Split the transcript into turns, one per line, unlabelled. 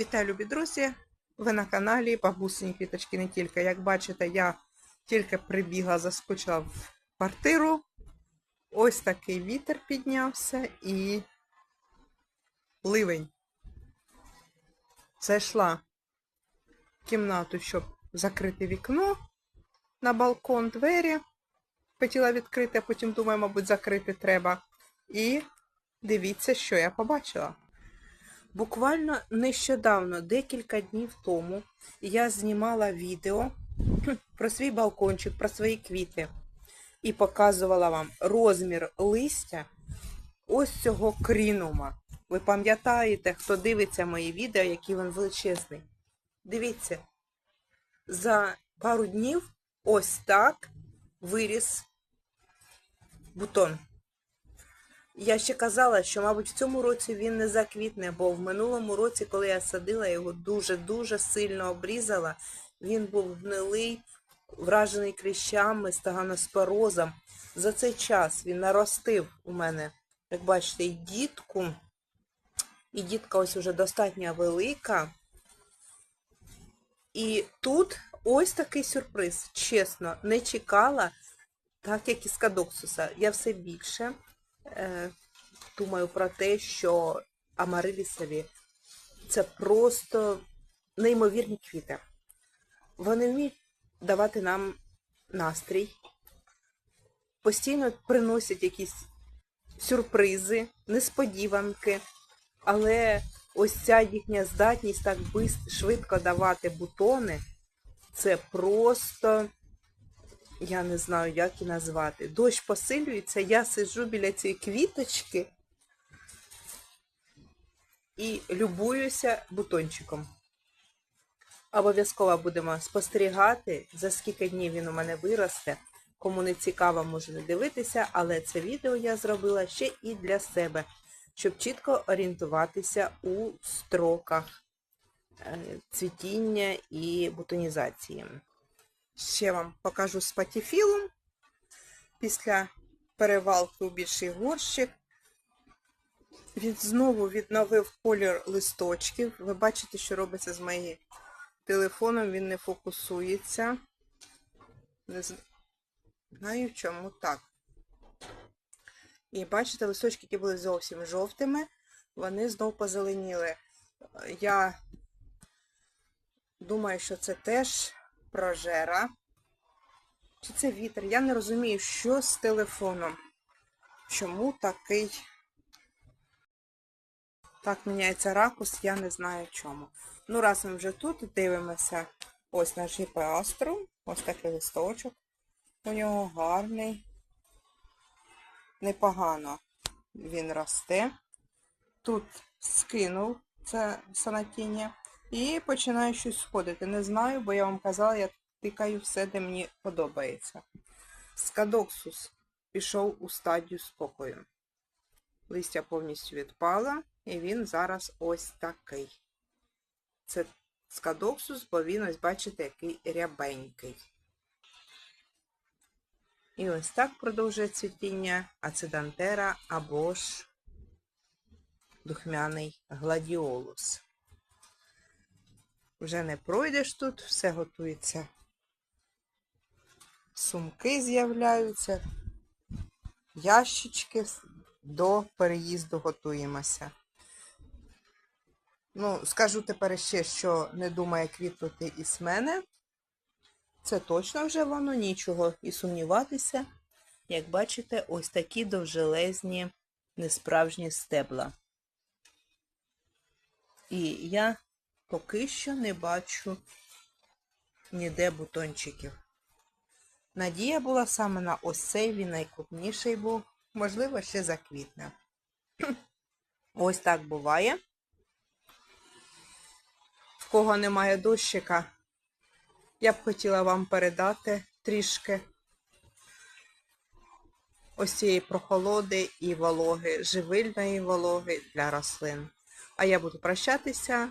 Вітаю, любі друзі! Ви на каналі Бабусині квіточки не тільки. Як бачите, я тільки прибігла, заскочила в квартиру. Ось такий вітер піднявся і ливень. Зайшла в кімнату, щоб закрити вікно на балкон, двері. Хотіла відкрити, а потім думаю, мабуть, закрити треба. І дивіться, що я побачила. Буквально нещодавно, декілька днів тому, я знімала відео про свій балкончик, про свої квіти і показувала вам розмір листя ось цього крінума. Ви пам'ятаєте, хто дивиться мої відео, який він величезний. Дивіться, за пару днів ось так виріс бутон. Я ще казала, що, мабуть, в цьому році він не заквітне, бо в минулому році, коли я садила, його дуже-дуже сильно обрізала. Він був гнилий, вражений кліщами, стаганоспорозом. За цей час він наростив у мене, як бачите, і дітку. І дітка ось уже достатньо велика. І тут ось такий сюрприз. Чесно, не чекала, так як і з кадоксуса. Я все більше думаю про те, що амарилісові це просто неймовірні квіти. Вони вміють давати нам настрій, постійно приносять якісь сюрпризи, несподіванки, але ось ця їхня здатність так швидко давати бутони, це просто я не знаю, як і назвати. Дощ посилюється, я сиджу біля цієї квіточки і любуюся бутончиком. Обов'язково будемо спостерігати, за скільки днів він у мене виросте. Кому не цікаво, може не дивитися, але це відео я зробила ще і для себе, щоб чітко орієнтуватися у строках е, цвітіння і бутонізації. Ще вам покажу спатіфілум. Після перевалки у більший горщик. Він знову відновив колір листочків. Ви бачите, що робиться з моїм телефоном, він не фокусується. Не знаю, чому так. І бачите, листочки, які були зовсім жовтими, вони знов позеленіли. Я думаю, що це теж прожера. Чи це вітер? Я не розумію, що з телефоном. Чому такий. Так міняється ракурс, я не знаю чому. Ну, раз ми вже тут дивимося ось наш гіпеастру. Ось такий листочок. У нього гарний. Непогано він росте. Тут скинув це санатіння. І починаю щось сходити. Не знаю, бо я вам казала, я тикаю все, де мені подобається. Скадоксус пішов у стадію спокою. Листя повністю відпало, і він зараз ось такий. Це скадоксус, бо він, ось, бачите, який рябенький. І ось так продовжує цвітіння ацидантера або ж духмяний гладіолус. Вже не пройдеш тут, все готується. Сумки з'являються, ящички до переїзду готуємося. Ну, скажу тепер ще, що не думає квітнути із мене. Це точно вже воно, нічого і сумніватися. Як бачите, ось такі довжелезні несправжні стебла. І я поки що не бачу ніде бутончиків. Надія була саме на ось цей, він найкрупніший був, можливо, ще заквітне. Ось так буває. В кого немає дощика, я б хотіла вам передати трішки ось цієї прохолоди і вологи, живильної вологи для рослин. А я буду прощатися